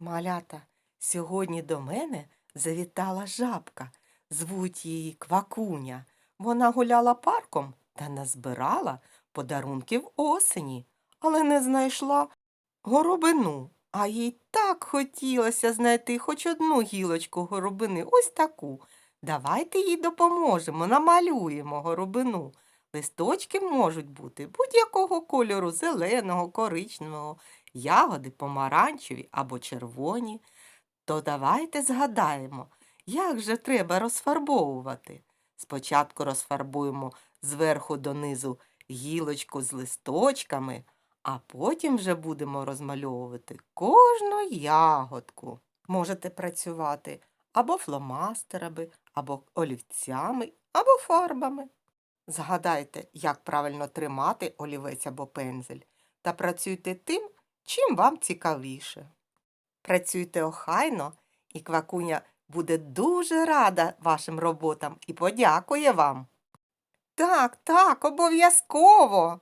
Малята, сьогодні до мене завітала жабка. Звуть її Квакуня. Вона гуляла парком та назбирала подарунків осені, але не знайшла горобину. А їй так хотілося знайти хоч одну гілочку горобини, ось таку. Давайте їй допоможемо, намалюємо горобину. Листочки можуть бути будь-якого кольору зеленого, коричневого, ягоди помаранчеві або червоні. То давайте згадаємо, як же треба розфарбовувати. Спочатку розфарбуємо зверху донизу гілочку з листочками, а потім вже будемо розмальовувати кожну ягодку. Можете працювати або фломастерами, або олівцями, або фарбами. Згадайте, як правильно тримати олівець або пензель, та працюйте тим, чим вам цікавіше. Працюйте охайно, і квакуня буде дуже рада вашим роботам і подякує вам. Так, так, обов'язково.